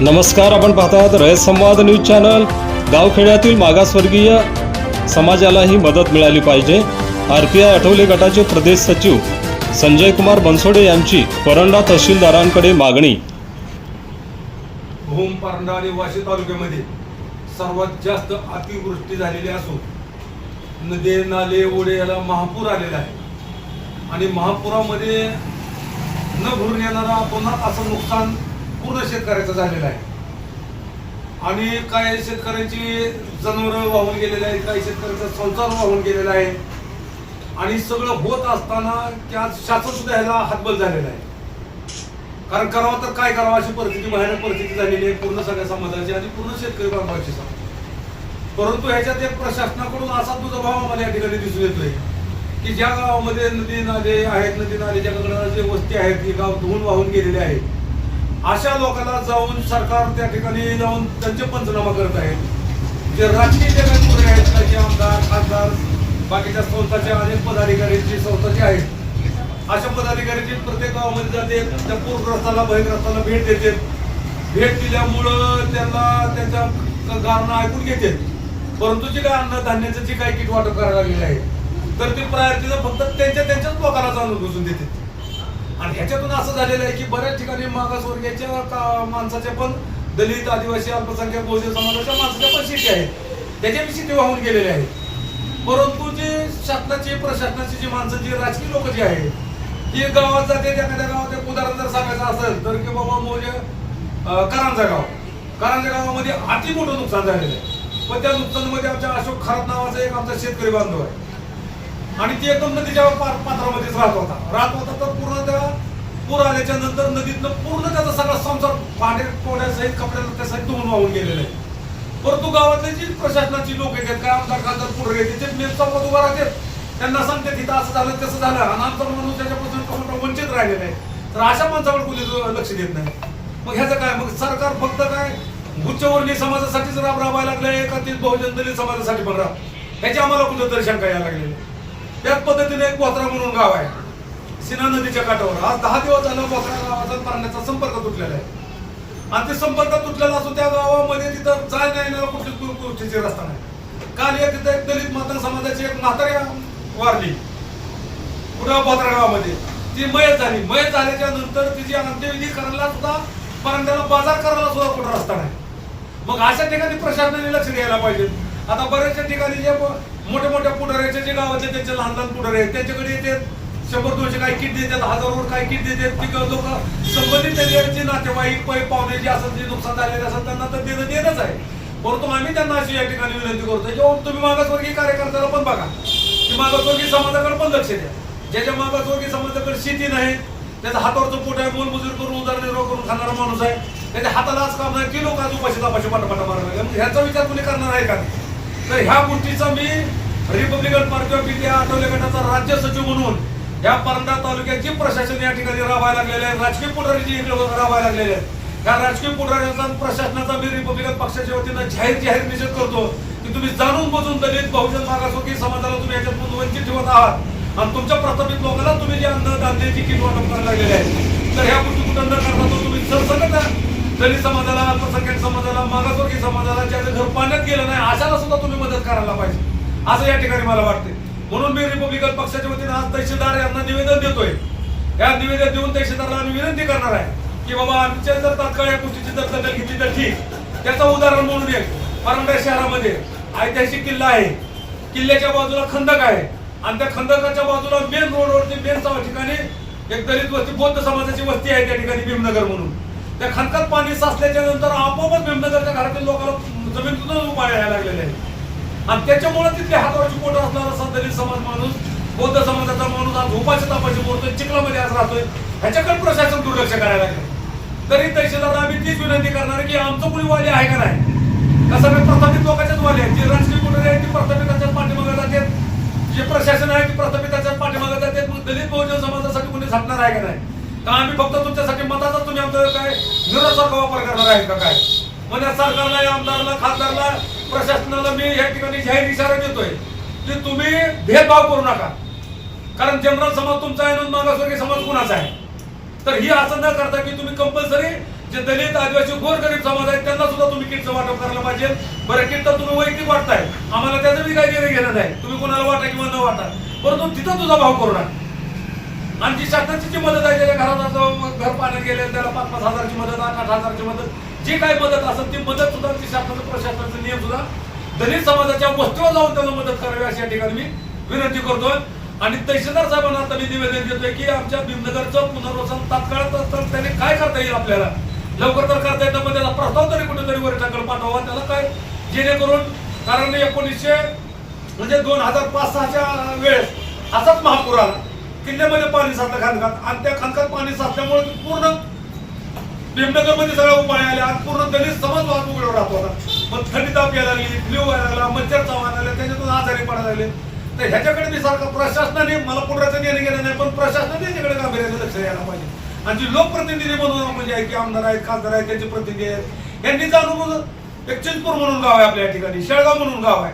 नमस्कार आपण पाहतात रयत संवाद न्यूज चॅनल. गावखेड्यातील मागासवर्गीय समाजालाही मदत मिळाली पाहिजे. आर पी आय आठवले गटाचे प्रदेश सचिव संजय कुमार बनसोडे यांची परंडा तहसीलदारांकडे मागणी. भूम परंडा आणि वाशी तालुक्यामध्ये सर्वात जास्त अतिवृष्टी झालेली असून नदी नाले ओढे याला महापूर आलेला आहे. आणि महापुरामध्ये न भरून येणारा पुन्हा असं नुकसान पूर्ण शेतकऱ्याचा झालेला आहे. आणि काही शेतकऱ्यांची जनावरं वाहून गेलेले आहेत काही शेतकऱ्यांचा संसार वाहून गेलेला आहे. आणि सगळं होत असताना त्या शासन सुद्धा ह्याला हातबल झालेला आहे. कारण करावं तर काय करावं अशी परिस्थिती भयानक परिस्थिती झालेली आहे पूर्ण सगळ्या समाजाची आणि पूर्ण शेतकरी बांधवाची समाज. परंतु ह्याच्यात एक प्रशासनाकडून असा तुझा भाव आम्हाला या ठिकाणी दिसून येतोय की ज्या गावामध्ये नदी नाले आहेत नदी नालेच्या कडे जे वस्ती आहेत ही गाव धुवून वाहून गेलेले आहेत. अशा लोकांना जाऊन सरकार त्या ठिकाणी जाऊन त्यांचे पंचनामा करत आहेत जे राजकीय जे काही पुढे आहेत काही आमदार खासदार बाकीच्या संस्थाचे अनेक पदाधिकाऱ्यांची संस्था जी आहेत अशा पदाधिकाऱ्यांची प्रत्येक गावामध्ये जाते त्या पूरग्रस्ताला भयग्रस्ताला भेट देते. भेट दिल्यामुळं त्यांना त्यांच्या गारणं ऐकून घेते. परंतु जे काय अन्नधान्याचं जे काही किट वाटप करायला लागलेलं आहे तर ते प्रायोरिटीचं फक्त त्यांच्या त्यांच्याच लोकांना जाणून घुसून देते. आणि ह्याच्यातून असं झालेलं आहे की बऱ्याच ठिकाणी मागासवर्गीयाच्या का- माणसाच्या पण दलित आदिवासी अल्पसंख्याक बहुजन समाजाच्या माणसाच्या पण शेती आहेत. त्याच्याविषयी ते वाहून गेलेले आहेत. परंतु जे शासनाची प्रशासनाची जी माणसं जी राजकीय लोक जी आहेत ती गावात जाते एखाद्या गावात एक उदाहरण जर सांगायचं असेल तर की बाबा म्हणजे करांजा गाव. करांजा गावामध्ये अति मोठं नुकसान झालेलं आहे. पण त्या नुकसानामध्ये आमच्या अशोक खरात नावाचा एक आमचा शेतकरी बांधव आहे. आणि ती एकदम नदीच्या पात्रामध्येच राहत होता. राहत होता तर पूर्ण त्या पूर आल्याच्यानंतर नदीतनं पूर्ण त्याचा सगळा संसार भांडे पोड्यासहित कपड्या त्यासाठी धुवून वाहून गेलेलं आहे. परंतु गावातले जी प्रशासनाची लोक आहेत काय आमदार खासदार पुढे येते ते मेन चौकात उभा राहतात त्यांना सांगते तिथं असं झालं तसं झालं. आणि आमचा माणूस त्याच्यापासून वंचित राहिलेला आहे. तर अशा माणसावर कोणी लक्ष देत नाही. मग ह्याचं काय? मग सरकार फक्त काय? उच्चवर्णीय समाजासाठीच राब राबायला लागलं का ते बहुजन दलित समाजासाठी पण राब. ह्याची आम्हाला कुठेतरी शंका यायला लागलेली आहे. त्याच पद्धतीने एक बोत्रा म्हणून गाव आहे. सिना नदीच्या काठावर. आज दहा दिवस झालं बोत्रा गावाचा पाण्याचा संपर्क तुटलेला आहे. आणि ते संपर्क तुटलेला असून त्या गावामध्ये तिथं जाय नाही येणारा कुठलीच गोष्टीची रस्ता नाही. काल एक तिथं एक दलित माता समाजाची एक म्हातारी वारली. पुन्हा बोत्रा गावामध्ये. ती मयत झाली. मयत झाल्याच्यानंतर तिची अंत्यविधी करायला सुद्धा परंतु बाजार करायला सुद्धा कुठं रस्ता नाही. मग अशा ठिकाणी प्रशासनाने लक्ष द्यायला पाहिजे. आता बऱ्याचशा ठिकाणी जे मोठ्या मोठ्या पुढाऱ्याचे जे गावाचे त्यांचे लहान लहान पुढारे आहेत त्यांच्याकडे येते. शंभर दोनशे काही किट देतात हजारवर काही किट देतात ती लोक संबंधित त्यांचे नातेवाईक पै पाहुणे जे असतात जे नुकसान झालेले असतात त्यांना तर देणं देणंच आहे. परंतु आम्ही त्यांना अशी या ठिकाणी विनंती करतो जेव्हा तुम्ही मागासवर्गीय कार्यकर्त्याला पण बघा. की मागासवर्गीय समाजाकडे पण लक्ष द्या. ज्याच्या मागासवर्गीय समाजाकडे शेती नाही त्याचा हातावरचं पोट आहे मोलमजूर करून उदरनिर्वाह करून खाणारा माणूस आहे त्याच्या हाताला आज काम नाही की लोक आज उपाशी तपाशी पाठापाठा मारायला मग म्हणजे ह्याचा विचार कुणी करणार आहे का? तर ह्या गोष्टीचा मी Republican party of India Athawale गटाचा राज्य सचिव म्हणून या परंडा तालुक्याची प्रशासन या ठिकाणी राबायला लागलेले आहे राजकीय पुढारी राबायला लागलेले आहेत. त्या राजकीय पुढाऱ्यांचा प्रशासनाचा मी रिपब्लिकन पक्षाच्या वतीनं जाहीर जाहीर निषेध करतो की तुम्ही जाणून बजून दलित बहुजन मागासवर्गीय समाजाला तुम्ही याच्यातून वंचित ठेवत आहात. आणि तुमच्या प्रस्थापित लोकांना तुम्ही जे अन्न धान्याची किट वाटप करायला लागलेले आहे तर ह्या गोष्टी कुठं न करता तो तुम्ही सरसकट दलित समाजाला अल्पसंख्याक समाजाला मागासवर्गीय समाजाला ज्याचं घर पाण्यात गेलं नाही अशाला सुद्धा तुम्ही मदत करायला पाहिजे. असं या ठिकाणी मला वाटते म्हणून मी रिपब्लिकन पक्षाच्या वतीने आज तहसीलदार यांना निवेदन देतोय. या निवेदन देऊन तहसीलदारला आम्ही विनंती करणार आहे की बाबा आमच्या जर तात्काळ या गोष्टीची जर दखल घेतली तर ठीक. त्याचं उदाहरण म्हणून एक परंडा शहरामध्ये ऐतिहासिक किल्ला आहे. किल्ल्याच्या बाजूला खंदक आहे. आणि त्या खंदकाच्या बाजूला मेन रोडवरती मेन ठिकाणी एक दलित वस्ती बौद्ध समाजाची वस्ती आहे त्या ठिकाणी भीमनगर म्हणून. त्या खणकात पाणी साचल्याच्या नंतर आपोआपच भीमनगरच्या घरातील लोकांना जमिनीतूनच उपाय यायला लागलेले आहे. आणि त्याच्यामुळे तिथले हातावरची पोट असणारा असा दलित समाज माणूस बौद्ध समाजाचा माणूस आज उपाशी तापाशी मोडतोय चिखलामध्ये आज राहतोय. ह्याच्याकडे प्रशासन दुर्लक्ष करायला लागलं तरी तहसीलदार आम्ही तीच विनंती करणार की आमचं कोणी वाली आहे का नाही? कसं काही प्रस्थापित लोकांच्याच वाली आहेत? जे राजकीय कुठे आहेत ती प्रस्थापितांच्याच पाठीमागे जातात जे प्रशासन आहे ते प्रस्थापितांच्याच पाठीमागे जातात दलित बहुजन समाजासाठी कोणी झटणार आहे का नाही? का आम्ही फक्त तुमच्यासाठी मताचा तुम्ही आमचं काय निरासारखा वापर करणार आहे का काय? म्हणजे सरकारला या आमदारला खासदारला प्रशासनाला मी या ठिकाणी जाहीर इशारा देतोय की तुम्ही भेदभाव करू नका. कारण जनरल समाज तुमचा आहे आणि मागासवर्गीय समाज कुणाचा आहे? तर ही असं न करता की तुम्ही कंपल्सरी जे दलित आदिवासी गोरगरीब समाज आहेत त्यांना सुद्धा तुम्ही किटचं वाटप करायला पाहिजे. बरं किट तर तुम्ही वैयक्तिक वाटताय. आम्हाला त्याचं बी काही घेणं नाही. तुम्ही कोणाला वाटा किंवा न वाटा. परंतु तिथं तुझा भाव करू नका. आणि जी शासनाची जी मदत आहे ज्याच्या घरात घर पाण्यात गेले त्याला पाच पाच हजारची मदत आठ आठ हजारची मदत जी काही मदत असेल ती मदत सुद्धा ती शासनाचं प्रशासनाचा नियम सुद्धा दलित समाजाच्या वस्तीवर जाऊन त्यांना मदत करावी अशी या ठिकाणी मी विनंती करतोय. आणि तहसीलदार साहेबांना आता मी निवेदन देतोय की आमच्या भीमनगरचं पुनर्वसन तात्काळ तर- त्याने काय करता येईल आपल्याला? लवकर तर करता येतं मग त्याला प्रस्ताव तरी कुठेतरी वरिष्ठाकडे पाठवा त्याला काय जेणेकरून कारण एकोणीसशे म्हणजे दोन हजार पाच सहाच्या वेळेस असाच महापूर आला किल्ल्यामध्ये पाणी साचलं खानकात आणि त्या खानकात पाणी साचल्यामुळे पूर्ण भीमनगरमध्ये सगळ्या उपाय आल्या आज पूर्ण दलित समाज वाहतूक उघडवर राहतो आता. मग थंडी ताप यायला लागली फ्ल्यू व्हायला लागला मच्छर चावायला लागले त्याच्यातून आजारी पडायला लागले. तर ह्याच्याकडे मी सारखं प्रशासनाने मला पुढचं निर्णय घेणं नाही पण प्रशासनाने याच्याकडे गांभीर्याचं लक्ष द्यायला पाहिजे. आणि जी लोकप्रतिनिधी म्हणून म्हणजे आहे की आमदार आहेत खासदार आहेत त्यांचे प्रतिनिधी आहेत यांनी जाणून एक चिंतपूर म्हणून गाव आहे आपल्या ठिकाणी शेळगाव म्हणून गाव आहे.